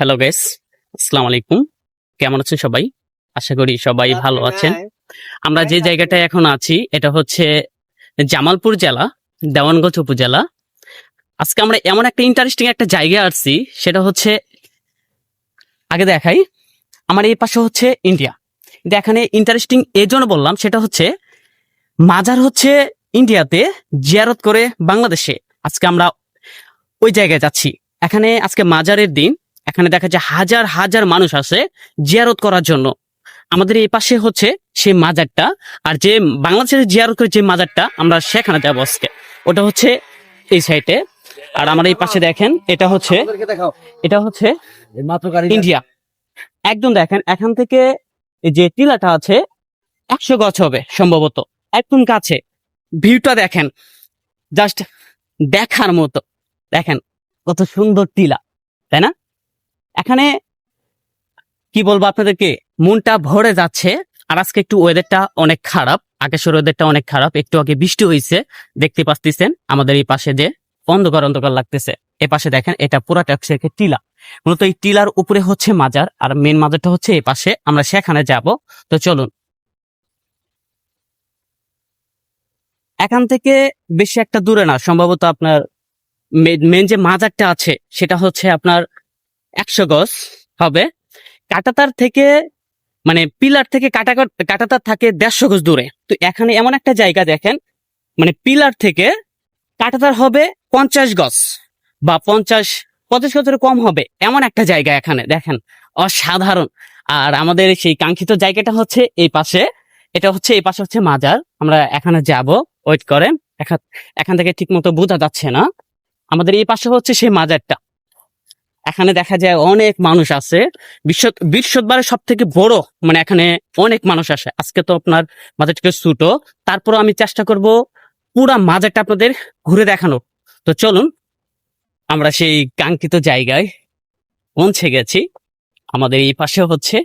Hello guys আসসালামু আলাইকুম কেমন আছেন সবাই? আশা করি সবাই ভালো আছেন। আমরা যে জায়গাটায় এখন আছি এটা হচ্ছে জামালপুর জেলা দেওয়ানগঞ্জ উপজেলা। আজকে আমরা এমন একটা ইন্টারেস্টিং একটা জায়গায় আসছি সেটা হচ্ছে আগে দেখাই আমার এই পাশে হচ্ছে ইন্ডিয়া। কিন্তু এখানে ইন্টারেস্টিং এই জন্য বললাম সেটা হচ্ছে মাজার হচ্ছে ইন্ডিয়াতে জিয়ারত করে বাংলাদেশে। আজকে আমরা ওই জায়গায় যাচ্ছি। এখানে আজকে মাজারের দিন এখানে দেখা যায় হাজার হাজার মানুষ আছে জিয়ারত করার জন্য। আমাদের এই পাশে হচ্ছে সেই মাজারটা আর যে বাংলাদেশের জিয়ারত করে যে মাজারটা আমরা সেখানে যাব আজকে। ওটা হচ্ছে এই সাইডে। আর আমার এই পাশে দেখেন এটা হচ্ছে এটা হচ্ছে ইন্ডিয়া। একদম দেখেন এখান থেকে এই যে টিলাটা আছে একশো গছ হবে সম্ভবত। একদম কাছে। ভিউটা দেখেন জাস্ট দেখার মতো। দেখেন কত সুন্দর টিলা তাই না? এখানে কি বলব আপনাদেরকে? মনটা ভরে যাচ্ছে, আর আজকে একটু ওয়েদারটা অনেক খারাপ। আকাশের ওয়েদারটা অনেক খারাপ, একটু আগে বৃষ্টি হয়েছে, দেখতে পাচ্ছেন আমাদের এই পাশে যে অন্ধকার অন্ধকার লাগতেছে। এ পাশে দেখেন, এটা পুরাটা হচ্ছে টিলা। মূলত এই টিলার উপরে হচ্ছে মাজার, আর মেন মাজারটা হচ্ছে এই পাশে। আমরা সেখানে যাব। তো চলুন। এখান থেকে বেশি একটা দূরে না, সম্ভবত আপনার মেন যে মাজারটা আছে, সেটা হচ্ছে আপনার একশো গজ হবে। কাটাতার থেকে মানে পিলার থেকে কাটা কাটাতার থাকে দেড়শো গজ দূরে। তো এখানে এমন একটা জায়গা দেখেন মানে পিলার থেকে কাটাতার হবে পঞ্চাশ গজ বা পঞ্চাশ পঞ্চাশ গজের কম হবে, এমন একটা জায়গা এখানে, দেখেন। অসাধারণ। আর আমাদের সেই কাঙ্ক্ষিত জায়গাটা হচ্ছে এই পাশে, এটা হচ্ছে, এই পাশে হচ্ছে মাজার। আমরা এখানে যাব, ওয়েট করেন। এখান- থেকে ঠিক মতো বোঝা যাচ্ছে না। আমাদের এই পাশে হচ্ছে সেই মাজারটা। এখানে দেখা যায় অনেক মানুষ আছে। বিশ্ব বৃহস্পতিবারের সব থেকে বড় মানে এখানে অনেক মানুষ আসে। আজকে তো আপনার মাজারটা ছুটো। তারপর আমি চেষ্টা করব পুরা মাজারটা আপনাদের ঘুরে দেখানো। তো চলুন, আমরা সেই কাঙ্ক্ষিত জায়গায় পৌঁছে গেছি। আমাদের এই পাশে হচ্ছে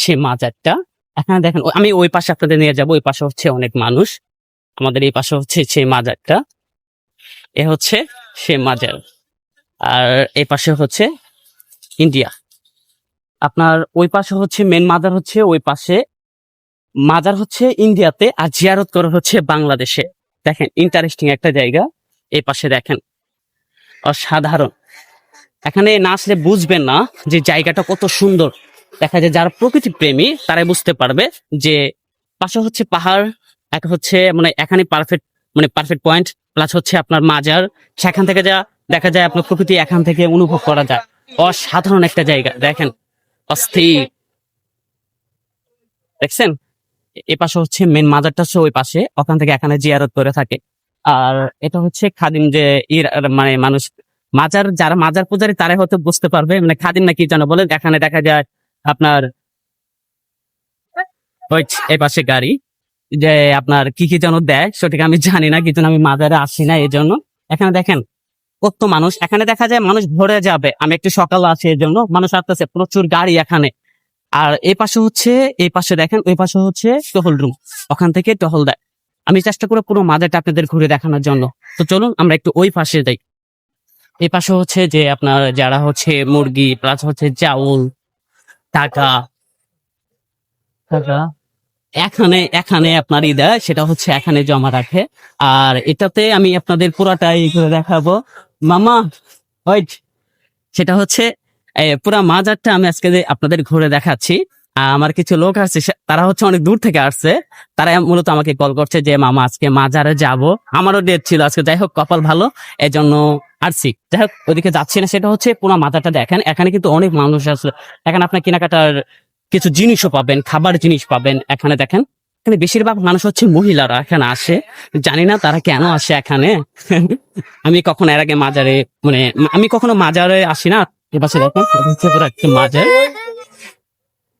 সে মাজারটা। এখানে দেখেন, আমি ওই পাশে আপনাদের নিয়ে যাব। ওই পাশে হচ্ছে অনেক মানুষ। আমাদের এই পাশে হচ্ছে সেই মাজারটা। এ হচ্ছে সে মাজার। আর এই পাশে হচ্ছে ইন্ডিয়া। আপনার ওই পাশে হচ্ছে মেন মাজার হচ্ছে, ওই পাশে মাজার হচ্ছে ইন্ডিয়াতে আর জিয়ারত করে হচ্ছে বাংলাদেশে। দেখেন ইন্টারেস্টিং একটা জায়গা, এই পাশে দেখেন। অসাধারণ। এখানে না আসলে বুঝবেন না যে জায়গাটা কত সুন্দর। দেখা যায় যারা প্রকৃতি প্রেমী, তারাই বুঝতে পারবে যে পাশে হচ্ছে পাহাড়, এক হচ্ছে মানে এখানে পারফেক্ট মানে পারফেক্ট পয়েন্ট প্লাস হচ্ছে আপনার মাজার। সেখান থেকে যা দেখা যায় আপনার প্রকৃতি এখান থেকে অনুভব করা যায়। অসাধারণ একটা জায়গা, দেখেন, অস্থির। দেখছেন? এ পাশে হচ্ছে মেন মাজারটা হচ্ছে ওই পাশে, ওখান থেকে এখানে জিয়ারত করে থাকে। আর এটা হচ্ছে খাদিম যে মানে মানুষ, মাজার, যারা মাজার পূজারী তারাই হয়তো বুঝতে পারবে মানে খাদিম না কি যেন বলে এখানে দেখা যায় আপনার এই পাশে গাড়ি, যে আপনার কি কি যেন দেয়, সঠিক আমি জানি না কিন্তু আমি মাজারে আসি না, এই জন্য। এখানে দেখেন কত মানুষ? এখানে দেখা যায় মানুষ ভরে যাবে। আমি একটু সকাল আছি এই জন্য মানুষ আসতেছে। প্রচুর গাড়ি এখানে। আর এই পাশে হচ্ছে, এই পাশে দেখেন, ওই পাশে হচ্ছে টহল রুম ওখান থেকে টহল দেয়। আমি চেষ্টা করে পুরো মাজারটা আপনাদের ঘুরে দেখানোর জন্য। তো চলুন, আমরা একটু ওই পাশে যাই। এই পাশে হচ্ছে যে আপনার যারা হচ্ছে মুরগি প্লাস হচ্ছে চাউল, টাকা টাকা। এখানে এখানে আপনার ই দেয় সেটা হচ্ছে এখানে জমা রাখে। আর এটাতে আমি আপনাদের পুরাটাই করে দেখাবো। মামা, ওই সেটা হচ্ছে পুরা মাজারটা আমি আজকে আপনাদের ঘুরে দেখাচ্ছি আমার কিছু লোক আছে তারা হচ্ছে অনেক দূর থেকে আসছে, তারা মূলত আমাকে কল করছে যে, মামা, আজকে মাজারে যাব। আমারও ডেট ছিল আজকে, যাই হোক, কপাল ভালো এই জন্য আসছি। যাই হোক ওদিকে যাচ্ছি না, সেটা হচ্ছে পুরো মাজারটা দেখেন, এখানে কিন্তু অনেক মানুষ আসলে এখানে আপনার কেনাকাটার কিছু জিনিসও পাবেন, খাবার জিনিস পাবেন, এখানে দেখেন। এখানে বেশিরভাগ মানুষ হচ্ছে মহিলারা এখানে আসে। জানি না তারা কেন আসে এখানে। আমি কখনো এর আগে মাজারে মানে আমি কখনো মাজারে আসি না। এপাশে মাজার।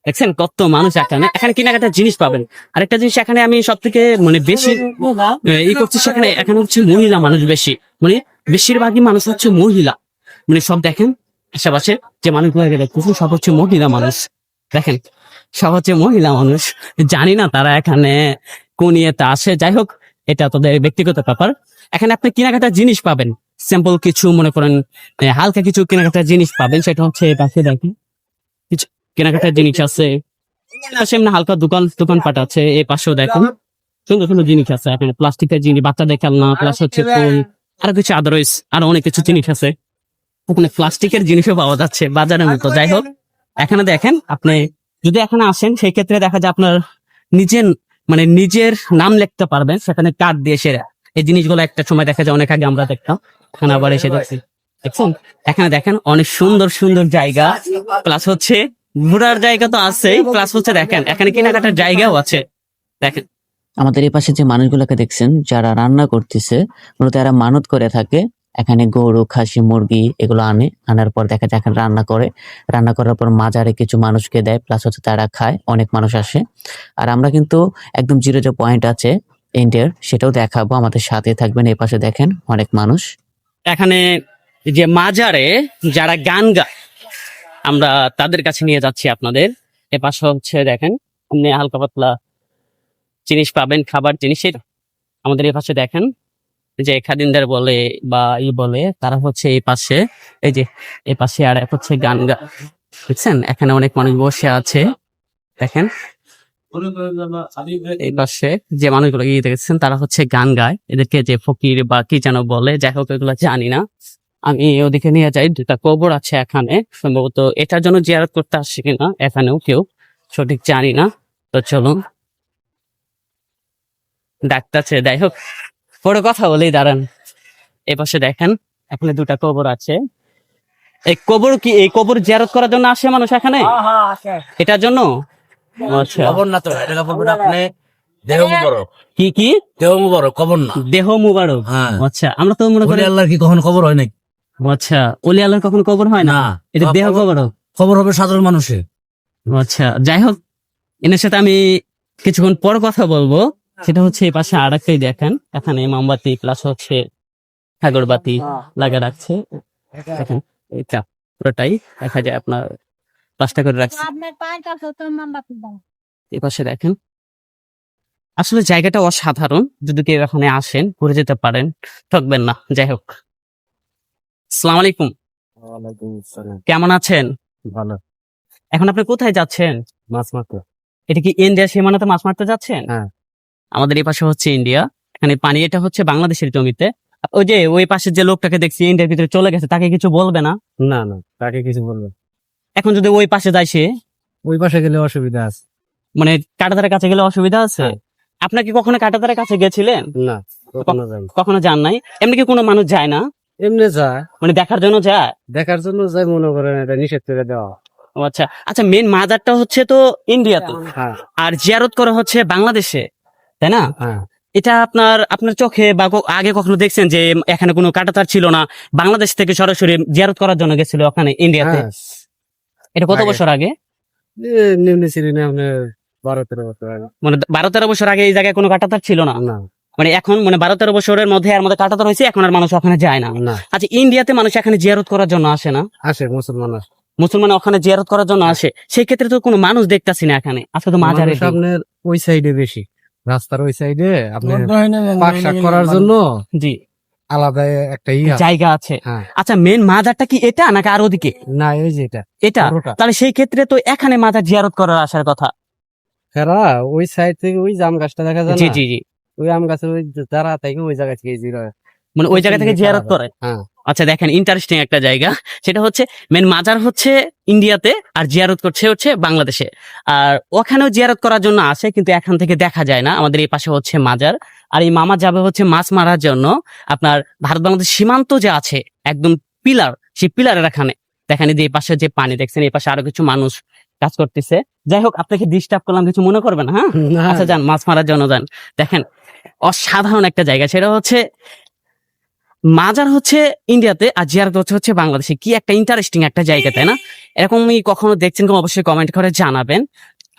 দেখছেন কত মানুষ এখানে। এখানে কেনাকাটার জিনিস পাবেন। আরেকটা জিনিস এখানে আমি সব থেকে মানে বেশি ই করছি সেখানে, এখানে হচ্ছে মহিলা মানুষ বেশি। মানে বেশিরভাগই মানুষ হচ্ছে মহিলা। মানে সব দেখেন, আশেপাশে যে মানুষগুলো দেখতেছেন, সব হচ্ছে মহিলা মানুষ। দেখেন হচ্ছে মহিলা মানুষ জানি না তারা এখানে কোন ইয়েতে আসে। যাই হোক এটা তাদের ব্যক্তিগত ব্যাপার। এখানে আপনি কেনাকাটার জিনিস পাবেন। সিম্পল কিছু মনে করেন হালকা কিছু কেনাকাটার জিনিস পাবেন। সেটা হচ্ছে পাশে দেখেন। কিছু কেনাকাটার জিনিস আছে। এমনি হালকা দোকান দোকানপাট আছে। এই পাশেও দেখেন। সুন্দর সুন্দর জিনিস আছে। এখানে প্লাস্টিকের জিনিস বাচ্চাদের খেলনা প্লাস হচ্ছে ফুল আরও কিছু আদারওয়াইজ আরও অনেক কিছু জিনিস আছে। ওখানে প্লাস্টিকের জিনিসও পাওয়া যাচ্ছে বাজারের মতো। যাই হোক এখানে দেখেন আপনি যদি এখানে আসেন সেই ক্ষেত্রে দেখা যায় আপনার নিজের মানে নিজের নাম লিখতে পারবেন। সেখানে কার্ড দিয়ে সেরা। এই জিনিসগুলো একটা সময় দেখা যায়, অনেক আগে আমরা দেখতাম। এখানে আবার এসে দেখছি। দেখছেন? এখানে দেখেন, অনেক সুন্দর সুন্দর জায়গা। প্লাস হচ্ছে, ঘোরার জায়গা তো আছেই। প্লাস হচ্ছে দেখেন, এখানে কেনাকাটার জায়গাও আছে। দেখেন। আমাদের এই পাশে যে মানুষগুলোকে দেখছেন, যারা রান্না করতেছে, মূলত এরা মানত করে থাকে। এখানে গরু, খাসি, মুরগি এগুলো আনে। আনার পর দেখা যায় এখানে রান্না করে। রান্না করার পর মাজারে কিছু মানুষকে দেয় প্লাস হচ্ছে তারা খায়, অনেক মানুষ আসে। আর আমরা কিন্তু একদম জিরো যে পয়েন্ট আছে ইন্ডিয়ার সেটাও দেখাবো। আমাদের সাথে থাকবেন, এই পাশে দেখেন অনেক মানুষ। এখানে যে মাজারে যারা গান গায় আমরা তাদের কাছে নিয়ে যাচ্ছি আপনাদের। এ পাশে হচ্ছে দেখেন, আপনি হালকা পাতলা জিনিস পাবেন, খাবার জিনিসের। আমাদের এই পাশে দেখেন যে খাদিনদার বলে বা ই বলে, তারা হচ্ছে এই পাশে, এই যে, এই পাশে আর এক হচ্ছে গান গা, বুঝছেন? এখানে অনেক মানুষ বসে আছে, দেখেন। এই পাশে যে মানুষগুলো গিয়ে দেখেছেন, তারা হচ্ছে গান গায়। এদেরকে যে ফকির বা কি যেন বলে, যাই হোক এগুলো জানি না। আমি ওদিকে নিয়ে যাই দুটা কবর আছে এখানে। সম্ভবত এটার জন্য জিয়ারত করতে আসছে কিনা, এখানেও কেউ সঠিক জানি না। তো চলুন। ডাক্তার যাই হোক। পরে কথা বলেই দাঁড়ান। এ পাশে দেখেন এখানে দুটা কবর আছে। এই কবর কি এই কবর জিয়ারত করার জন্য আসে মানুষ এখানে? এটার জন্য? আচ্ছা। কবর না তো এটা কবর আপনি দেহ মুবারক। কি কি? দেহ মুবারক কবর না। দেহ মুবারক। হ্যাঁ। আচ্ছা আমরা তো মনে করি আল্লাহর কি কখন কবর হয় নাকি আচ্ছা ওলি আল্লাহর কখন কবর হয় না? এটা দেহ কবর হবে সাধারণ মানুষের। আচ্ছা যাই হোক এনার সাথে আমি কিছুক্ষণ পর কথা বলব। সেটা হচ্ছে এই পাশে আর একটাই দেখেন। এখানে মোমবাতি প্লাস হচ্ছে আগরবাতি লাগা রাখছে। দেখেন এইটা পুরোটাই দেখা যায় আপনার প্লাস্টার করে রাখছে। পাঁচটা এই পাশে দেখেন। আসলে জায়গাটা অসাধারণ। যদি কেউ এখানে আসেন ঘুরে যেতে পারেন ঠকবেন না। যাই হোক। সালাম আলাইকুম। কেমন আছেন? ভালো। এখন আপনি কোথায় যাচ্ছেন? মাছ মারতে। এটা কি ইন্ডিয়া সীমানাতে মাছ মারতে যাচ্ছেন? হ্যাঁ। আমাদের এই পাশে হচ্ছে ইন্ডিয়া এখানে পানি এটা হচ্ছে বাংলাদেশের জমিতে। ওই যে ওই পাশে যে লোকটাকে দেখছি ইন্ডিয়ার ভিতরে চলে গেছে তাকে কিছু বলবে না? না না তাকে কিছু বলবে এখন যদি ওই পাশে যায় সে? ওই পাশে গেলে অসুবিধা আছে। মানে কাটাতারের কাছে গেলে অসুবিধা আছে? হ্যাঁ। আপনার কি কখনো কাটাতারের কাছে গেছিলেন? না কখনো যাই কখনো যান নাই? এমনি কি কোনো মানুষ যায় না? এমনি যায়। মানে দেখার জন্য যায়? দেখার জন্য যাই মনে করেন এটা নিষেধ করে দেওয়া। আচ্ছা। আচ্ছা মেন মাজারটা হচ্ছে তো ইন্ডিয়াতে হ্যাঁ। আর জিয়ারত করা হচ্ছে বাংলাদেশে? তাই না? হ্যাঁ। এটা আপনার আপনার চোখে বা আগে কখনো দেখছেন যে এখানে কোনো কাটাতার ছিল না? বাংলাদেশ থেকে সরাসরি জিয়ারত করার জন্য গেছিল ওখানে ইন্ডিয়াতে। হ্যাঁ। এটা কত বছর আগে? আপনার বারো তেরো বছর আগে। মানে বারো তেরো বছর আগে এই জায়গায় কোনো কাটাতার ছিল না? মানে এখন মানে বারো তেরো বছরের মধ্যে এর মধ্যে কাটাতার হয়েছে এখন আর মানুষ ওখানে যায় না। আচ্ছা ইন্ডিয়াতে মানুষ এখানে জিয়ারত করার জন্য আসে না? আসে মুসলমান মুসলমান ওখানে জিয়ারত করার জন্য আসে। সেই ক্ষেত্রে তো কোনো মানুষ দেখতাছি না এখানে। আজকে তো মানুষ আপনার ওই সাইডে বেশি। রাস্তার ওই সাইডে আপনি পাক শাক করার জন্য জি। আলাদা একটা জায়গা আছে। হ্যাঁ। আচ্ছা মেন মাজারটা কি এটা নাকি আর ওদিকে? না এই যে এটা। এটা? তাহলে সেই ক্ষেত্রে তো এখানে মাজার জিয়ারত করার আসার কথা। এরা ওই সাইড থেকে ওই জাম গাছটা দেখা যায় জি জি জি। ওই আম গাছের ওই দাঁড়া থেকে ওই জায়গা থেকে জিরো মানে ওই জায়গা থেকে জিয়ারত করে। হ্যাঁ। আচ্ছা দেখেন ইন্টারেস্টিং একটা জায়গা। সেটা হচ্ছে মেন মাজার হচ্ছে ইন্ডিয়াতে আর জিয়ারত করছে হচ্ছে বাংলাদেশে। আর ওখানেও জিয়ারত করার জন্য আসে কিন্তু এখান থেকে দেখা যায় না। আমাদের এই পাশে হচ্ছে মাজার। আর এই মামা যাবে হচ্ছে মাছ মারার জন্য। আপনার ভারত বাংলাদেশ সীমান্ত যে আছে একদম পিলার সেই পিলারের এখানে। দেখেন এই পাশে যে পানি দেখছেন এই পাশে আরও কিছু মানুষ কাজ করতেছে। যাই হোক আপনাকে ডিস্টার্ব করলাম কিছু মনে করবেন হ্যাঁ? আচ্ছা যান মাছ মারার জন্য যান। দেখেন অসাধারণ একটা জায়গা। সেটা হচ্ছে মাজার হচ্ছে ইন্ডিয়াতে আর জিয়ারত হচ্ছে হচ্ছে বাংলাদেশে। কি একটা ইন্টারেস্টিং একটা জায়গা, তাই না? এরকমই কখনো দেখছেন কেউ অবশ্যই কমেন্ট করে জানাবেন।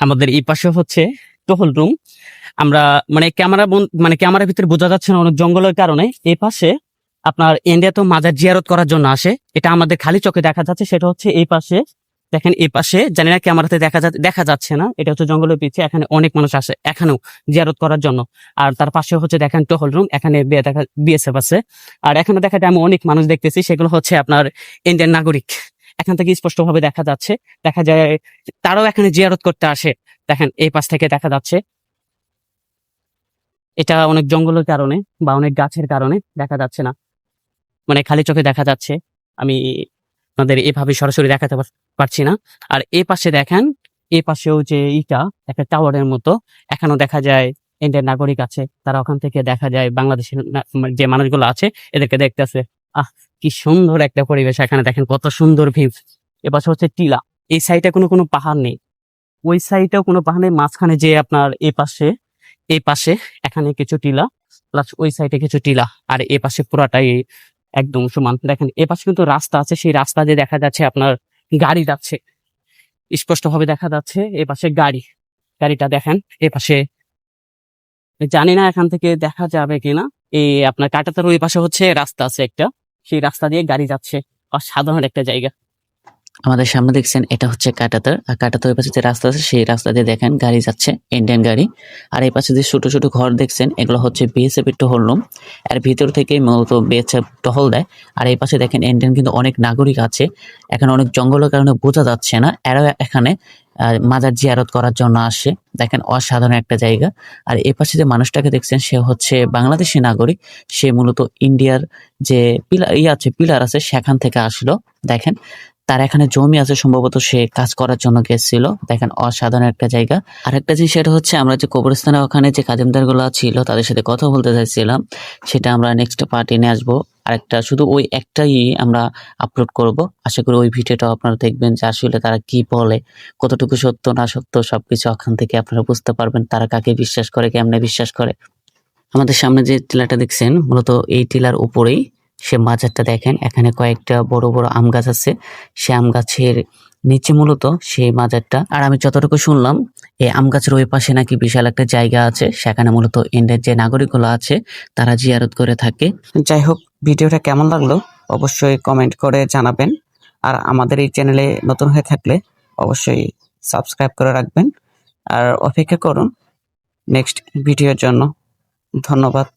আমাদের এই পাশে হচ্ছে টহল রুম আমরা মানে ক্যামেরা মানে ক্যামেরার ভিতরে বোঝা যাচ্ছে না অনেক জঙ্গলের কারণে। এই পাশে আপনার ইন্ডিয়া তো মাজার জিয়ারত করার জন্য আসে। এটা আমাদের খালি চোখে দেখা যাচ্ছে, সেটা হচ্ছে এই পাশে দেখেন এই পাশে, জানি না ক্যামেরাতে দেখা যা, দেখা যাচ্ছে না। এটা হচ্ছে জঙ্গলের পিছে, এখানে অনেক মানুষ আসে এখানেও জিয়ারত করার জন্য। আর তার পাশে হচ্ছে দেখেন টহল রুম এখানে বিয়ে দেখা বিএসএফ আছে। আর এখানে দেখা যায় আমি অনেক মানুষ দেখতেছি, সেগুলো হচ্ছে আপনার ইন্ডিয়ান নাগরিক। এখান থেকে স্পষ্ট ভাবে দেখা যাচ্ছে। দেখা যায় তারাও এখানে জিয়ারত করতে আসে। দেখেন এই পাশ থেকে দেখা যাচ্ছে। এটা অনেক জঙ্গলের কারণে বা অনেক গাছের কারণে দেখা যাচ্ছে না। মানে খালি চোখে দেখা যাচ্ছে। আমি আপনাদের এভাবে সরাসরি দেখাতে পারছি না। আর এই পাশে দেখেন এই পাশেও যে ইটা, একটা টাওয়ারের মতো এখনও দেখা যায় ইন্ডিয়ান নাগরিক আছে। তারা ওখান থেকে দেখা যায় বাংলাদেশের না- যে মানুষগুলো আছে, এদেরকে দেখতেছে। আহ, কি সুন্দর একটা পরিবেশ এখানে দেখেন, কত সুন্দর ভিউ এ পাশে হচ্ছে টিলা। এই সাইডে কোনো কোনো পাহাড় নেই। ওই সাইডেও কোনো পাহাড় নেই, মাঝখানে যে আপনার এই পাশে এই পাশে এখানে কিছু টিলা প্লাস ওই সাইডে কিছু টিলা। আর এ পাশে পুরাটাই একদম সমান। দেখেন এপাশে পাশে কিন্তু রাস্তা আছে, সেই রাস্তা দিয়ে দেখা যাচ্ছে আপনার গাড়ি যাচ্ছে। স্পষ্টভাবে দেখা যাচ্ছে এপাশে পাশে গাড়ি। গাড়িটা দেখেন এপাশে পাশে জানি না এখান থেকে দেখা যাবে কিনা। এই আপনার কাটাতার ওই পাশে হচ্ছে রাস্তা আছে একটা। সেই রাস্তা দিয়ে গাড়ি যাচ্ছে। অসাধারণ একটা জায়গা। আমাদের সামনে দেখছেন, এটা হচ্ছে কাটাতার। আর কাটাতার পাশে যে রাস্তা আছে, সেই রাস্তা দিয়ে দেখেন গাড়ি যাচ্ছে ইন্ডিয়ান গাড়ি। আর এই পাশে যে ছোট ছোট ঘর দেখছেন, এগুলো হচ্ছে বিএসএফ এর টহল রুম এর ভিতর থেকে মূলত বিএসএফ টহল দেয়। আর এই পাশে দেখেন ইন্ডিয়ান কিন্তু অনেক নাগরিক আছে। এখানে অনেক জঙ্গলের কারণে বোঝা যাচ্ছে না। এরাও এখানে মাজার জিয়ারত করার জন্য আসে। দেখেন, অসাধারণ একটা জায়গা। আর এই পাশে যে মানুষটাকে দেখছেন, সে হচ্ছে বাংলাদেশি নাগরিক। সে মূলত ইন্ডিয়ার যে পিলার ইয়ে আছে, পিলার আছে, সেখান থেকে আসলো। দেখেন তার এখানে জমি আছে সম্ভবত সে কাজ করার জন্য গেছিল। দেখেন, অসাধারণ একটা জায়গা। আর একটা জিনিস, সেটা হচ্ছে আমরা যে কবরস্থানে ওখানে যে কাজিমদারগুলো ছিল, তাদের সাথে কথা বলতে চাইছিলাম। সেটা আমরা নেক্সট পার্টি নিয়ে আসব। আর একটা শুধু ওই একটাই আমরা আপলোড করব। আশা করি ওই ভিডিওটা আপনারা দেখবেন যে আসলে তারা কি বলে, কতটুকু সত্য, না সত্য, সবকিছু ওখান থেকে আপনারা বুঝতে পারবেন তারা কাকে বিশ্বাস করে, কেমনে বিশ্বাস করে। আমাদের সামনে যে টিলাটা দেখছেন, মূলত এই টিলার উপরেই সে মাজারটা দেখেন, এখানে কয়েকটা বড় বড় আম গাছ আছে। সে আম গাছের নিচে মূলত সেই মাজারটা আর আমি যতটুকু শুনলাম, এই আম গাছের ওই পাশে নাকি বিশাল একটা জায়গা আছে, সেখানে মূলত ইন্ডিয়ার যে নাগরিকগুলো আছে, তারা জিয়ারত করে থাকে। যাই হোক, ভিডিওটা কেমন লাগল অবশ্যই কমেন্ট করে জানাবেন। আর আমাদের এই চ্যানেলে নতুন হয়ে থাকলে অবশ্যই সাবস্ক্রাইব করে রাখবেন। আর অপেক্ষা করুন নেক্সট ভিডিওর জন্য। ধন্যবাদ।